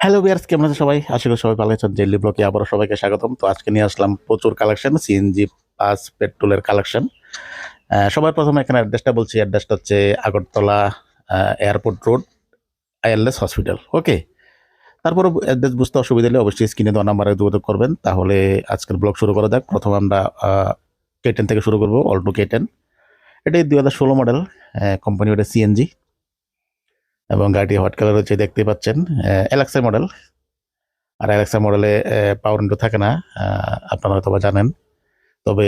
Hello বিয়ার্স কেমন আছে সবাই? আশা করি সবাই ভালো আছেন। জেলি ব্লকে আবারও সবাইকে স্বাগতম। তো আজকে নিয়ে আসলাম প্রচুর কালেকশন সিএনজি পাস পেট্রোলের কালেকশন সবার প্রথমে এখানে অ্যাড্রেসটা বলছি। অ্যাড্রেসটা হচ্ছে Agartala airport road ILS hospital okay তারপরে অ্যাড্রেস বুঝতে অসুবিধা হলে অবশ্যই স্ক্রিনে দেওয়া নাম্বারে যোগাযোগ করবেন। তাহলে আজকের ব্লগ শুরু করা যাক। প্রথমে আমরা কেটেন থেকে শুরু করব অল্টো কেটেন এটি দুই হাজার ষোলো মডেল কোম্পানি ওটা সিএনজি এবং গাড়িটি হোয়াইট কালার হচ্ছে, দেখতে পাচ্ছেন। এলাক্সা মডেল আর এলাক্সা মডেলে পাওয়ার উইন্ডো থাকে না আপনারা হয়তো জানেন। তবে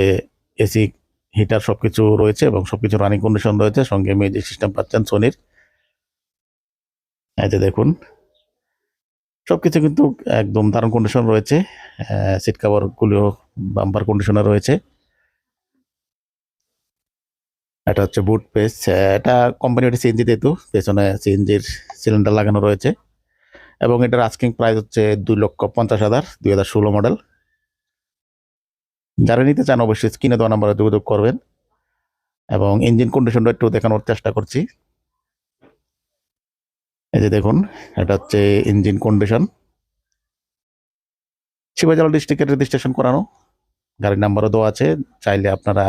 এসি হিটার সব কিছু রয়েছে এবং সব কিছু রানিং কন্ডিশন রয়েছে, সঙ্গে মিউজিক সিস্টেম পাচ্ছেন সোনির এই যে দেখুন। সব কিছু কিন্তু একদম দারুণ কন্ডিশন রয়েছে। সিট কাভারগুলিও বাম্পার কন্ডিশনে রয়েছে। এটা হচ্ছে বুট পেস এটা কোম্পানি ওটা সিএনজি যেহেতু পেছনে সিএনজির সিলিন্ডার লাগানো রয়েছে। এবং এটার আস্কিং প্রাইস হচ্ছে দুই লক্ষ পঞ্চাশ হাজার দুই হাজার ষোলো মডেল যারা নিতে চান অবশ্যই স্ক্রিনে দেওয়া নাম্বারে যোগাযোগ করবেন। এবং ইঞ্জিন কন্ডিশনটা একটু দেখানোর চেষ্টা করছি। এই যে দেখুন, এটা হচ্ছে ইঞ্জিন কন্ডিশন শিবাজালা ডিস্ট্রিক্টের রেজিস্ট্রেশন করানো। গাড়ির নাম্বারও দেওয়া আছে। চাইলে আপনারা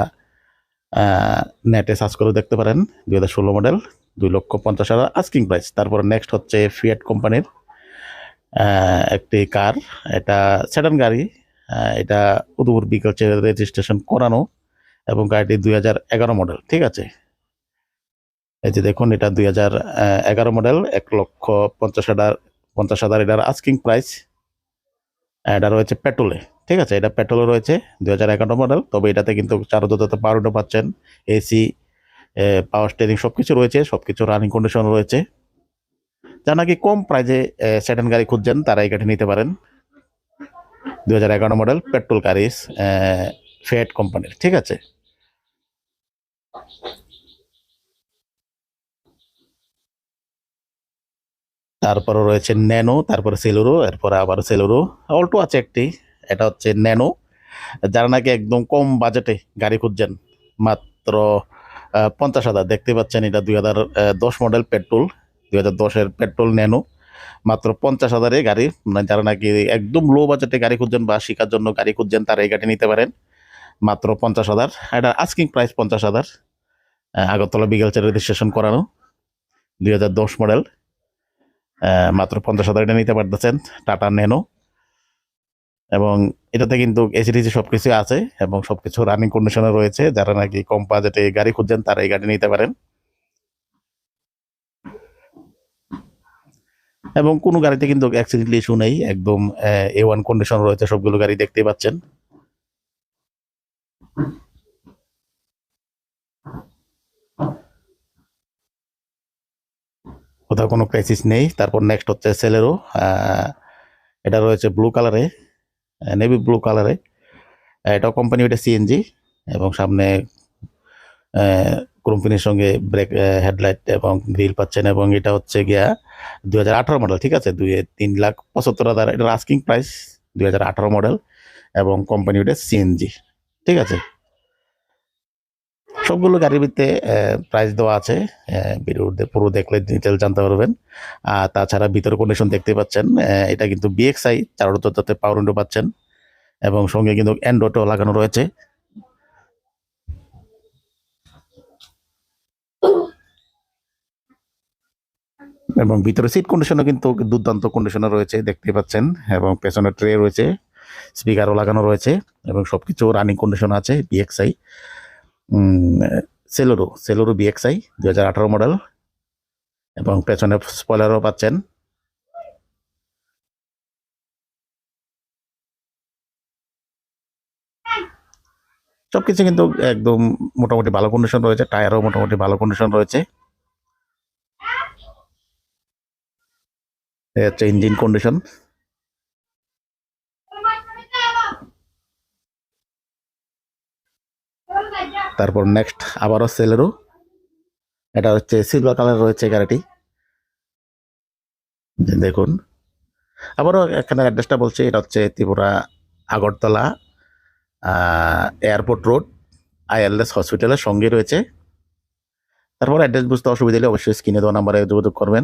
নেটে সার্চ করে দেখতে পারেন। দুই হাজার ষোলো মডেল দুই লক্ষ পঞ্চাশ হাজার আস্কিং প্রাইস তারপরে নেক্সট হচ্ছে ফিয়াট কোম্পানির একটি কার এটা সেডান গাড়ি। এটা উদয়পুর বিকালচে রেজিস্ট্রেশন করানো এবং গাড়িটি দুই হাজার এগারো মডেল ঠিক আছে? এই যে দেখুন, এটা দুই হাজার এগারো মডেল এক লক্ষ পঞ্চাশ হাজার পঞ্চাশ হাজার এটার আস্কিং প্রাইস এটা রয়েছে পেট্রোলে ঠিক আছে, এটা পেট্রোলে রয়েছে দু হাজার এগারো মডেল, তবে এটাতে কিন্তু চারো দোতাতে পাওয়ার পাচ্ছেন, এসি পাওয়ার স্টেরিং সব কিছু রয়েছে সব কিছু রানিং কন্ডিশন রয়েছে। যা নাকি কম প্রাইজে সেকেন্ড গাড়ি খুঁজছেন, তারা এই গাড়ি নিতে পারেন। দু হাজার এগারো মডেল, পেট্রোল গাড়ি ফেট কোম্পানির ঠিক আছে। তারপরে রয়েছে ন্যানো তারপরে সেলুরো এরপরে আবার সেলুরো অল্টো আছে একটি। এটা হচ্ছে ন্যানো যারা নাকি একদম কম বাজেটে গাড়ি খুঁজছেন, মাত্র পঞ্চাশ হাজার। দেখতে পাচ্ছেন এটা দুই হাজার দশ মডেল পেট্রোল দুই হাজার দশের পেট্রোল ন্যানো মাত্র পঞ্চাশ হাজারে গাড়ি। মানে যারা নাকি একদম লো বাজেটে গাড়ি খুঁজছেন বা শিকার জন্য গাড়ি খুঁজছেন, তারা এই গাড়ি নিতে পারেন, মাত্র পঞ্চাশ হাজার। এটা আস্কিং প্রাইস পঞ্চাশ হাজার। আগরতলা বিকেলচের রেজিস্ট্রেশন করানো, দুই হাজার দশ মডেল মাত্র পঞ্চাশ হাজার এটা নিতে পারতেছেন টাটা ন্যানো এবং এটাতে কিন্তু এসিডিসি সব কিছু আছে এবং সব কিছু রানিং কন্ডিশনে রয়েছে। যারা নাকি কম বাজেটে গাড়ি খুঁজছেন, তারা এই গাড়ি নিতে পারেন। এবং কোনো গাড়িতে কিন্তু অ্যাক্সিডেন্টলি ইস্যু নেই, একদম এ ওয়ান কন্ডিশন রয়েছে, সবগুলো গাড়ি দেখতে পাচ্ছেন। কোথাও কোনো ক্রাইসিস নেই। তারপর নেক্সট হচ্ছে সেলেরো এটা রয়েছে ব্লু কালারে নেভি ব্লু কালারে এটাও কোম্পানি ওইটা সিএনজি এবং সামনে কোম্পানির সঙ্গে ব্রেক হেডলাইট এবং গ্রিল পাচ্ছেন এবং এটা হচ্ছে গিয়া দু হাজার আঠারো মডেল ঠিক আছে? দুই, তিন লাখ পঁচাত্তর হাজার, এটা আস্কিং প্রাইস দুই হাজার আঠারো মডেল এবং কোম্পানি ওইটা সিএনজি ঠিক আছে? সবগুলো গাড়ির ভিতরে প্রাইস দেওয়া আছে। ভিডিওতে পুরো দেখলে ডিটেল জানতে পারবেন। আর তাছাড়া ভিতরে কন্ডিশন দেখতে পাচ্ছেন এটা কিন্তু বিএক্সআই চারোটাতে পাওয়ার উইন্ডো পাচ্ছেন এবং সঙ্গে কিন্তু অ্যান্ড্রয়েডও লাগানো রয়েছে। এবং ভিতরে সিট কন্ডিশনও কিন্তু দুর্দান্ত কন্ডিশনে রয়েছে, দেখতে পাচ্ছেন। এবং পেছনে ট্রে রয়েছে স্পিকারও লাগানো রয়েছে এবং সবকিছু রানিং কন্ডিশন আছে বিএক্সআই সেলোরো সেলোরো বিএক্সআই দু হাজার আঠারো মডেল এবং পেছনে স্পয়লারও পাচ্ছেন। সব কিছু কিন্তু একদম মোটামুটি ভালো কন্ডিশন রয়েছে। টায়ারও মোটামুটি ভালো কন্ডিশন রয়েছে। হচ্ছে ইঞ্জিন কন্ডিশন তারপর নেক্সট আবারও সেলেরও। এটা হচ্ছে সিলভার কালার রয়েছে গাড়িটি। দেখুন। আবারও এখানে অ্যাড্রেসটা বলছে, এটা হচ্ছে Tripura Agartala airport road ILS হসপিটালের সঙ্গে রয়েছে। তারপর অ্যাড্রেস বুঝতে অসুবিধা হলে অবশ্যই স্ক্রিনে দেওয়া নাম্বারে যোগাযোগ করবেন।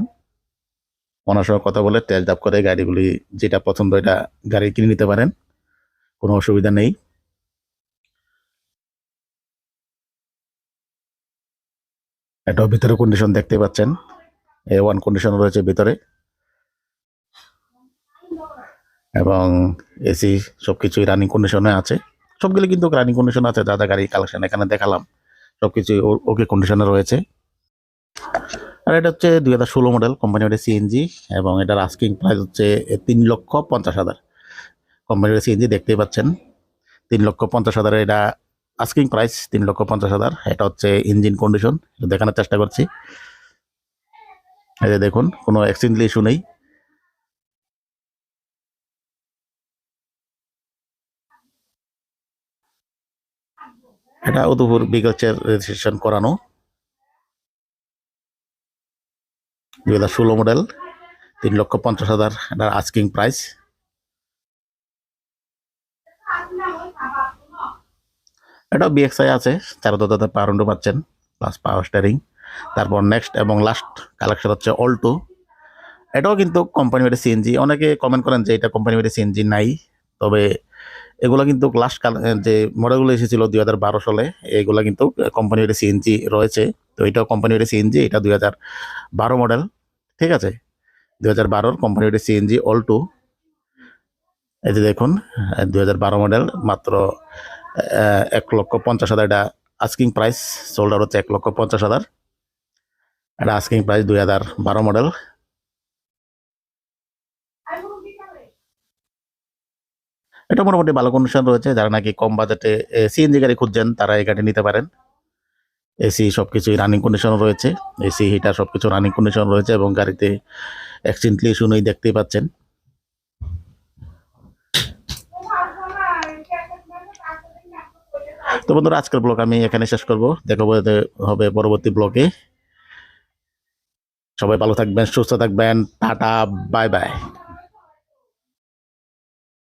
ওনার সঙ্গে কথা বলে টেস্ট ড্রাইভ করে গাড়িগুলি যেটা পছন্দ, এটা গাড়ি কিনে নিতে পারেন। কোনো অসুবিধা নেই। এটাও ভিতরে কন্ডিশন দেখতে পাচ্ছেন। এ ওয়ান কন্ডিশন রয়েছে ভিতরে। এবং এসি সবকিছুই রানিং কন্ডিশনে আছে। সবগুলো কিন্তু রানিং কন্ডিশন আছে, যা গাড়ি কালেকশন এখানে দেখালাম। সবকিছু ওকে কন্ডিশনে রয়েছে। আর এটা হচ্ছে দুই হাজার ষোলো মডেল কোম্পানির সিএনজি এবং এটার আস্কিং প্রাইস হচ্ছে তিন লক্ষ পঞ্চাশ হাজার। কোম্পানি কোম্পানির সিএনজি দেখতেই পাচ্ছেন। তিন লক্ষ পঞ্চাশ হাজার এটা আস্কিং প্রাইস তিন লক্ষ পঞ্চাশ হাজার। এটা হচ্ছে ইঞ্জিন কন্ডিশন দেখানোর চেষ্টা করছি। এই যে দেখুন, কোনো অ্যাক্সিডেন্ট ইস্যু নেই। এটা উদুপুর বিগচের রেজিস্ট্রেশন করানো। দুই হাজার ষোলো মডেল তিন লক্ষ পঞ্চাশ হাজার এটার আস্কিং প্রাইস এটা বিএক্সআই আছে চার দাদাতে পাওয়ার উন্ডো পাচ্ছেন প্লাস পাওয়ার স্টারিং তারপর নেক্সট এবং লাস্ট কালেকশন হচ্ছে অল্টো এটাও কিন্তু কোম্পানি মেডে সিএনজি অনেকে কমেন্ট করেন যে এটা কোম্পানি মেডে সিএনজি নাই, তবে এগুলো কিন্তু লাস্ট যে মডেলগুলো এসেছিল দুই হাজার বারো সালে, এগুলো কিন্তু কোম্পানি মেডে সিএনজি রয়েছে। তো এটাও কোম্পানি মেডে সিএনজি এটা দুই হাজার বারো মডেল ঠিক আছে? দুই হাজার বারোর কোম্পানি মেডে সিএনজি অল্টো এই যে দেখুন, দুই হাজার বারো মডেল মাত্র এক লক্ষ পঞ্চাশ হাজার। এটা আস্কিং প্রাইস সোল্ডার হচ্ছে এক লক্ষ পঞ্চাশ হাজার। এটা আস্কিং প্রাইস দুই হাজার বারো মডেল এটা মোটামুটি ভালো কন্ডিশন রয়েছে। যারা নাকি কম বাজেটে সিএনজি গাড়ি খুঁজছেন, তারা এই গাড়ি নিতে পারেন। এসি সব কিছুই রানিং কন্ডিশন রয়েছে। এসি হিটার সব কিছু রানিং কন্ডিশন রয়েছে এবং গাড়িতে অ্যাক্সিডেন্টলি শুনেই দেখতেই পাচ্ছেন। তো বন্ধুরা, আজকের ব্লগ আমি এখানে শেষ করব। দেখাবো হবে পরবর্তী ব্লগে সবাই ভালো থাকবেন, সুস্থ থাকবেন। Tata bye bye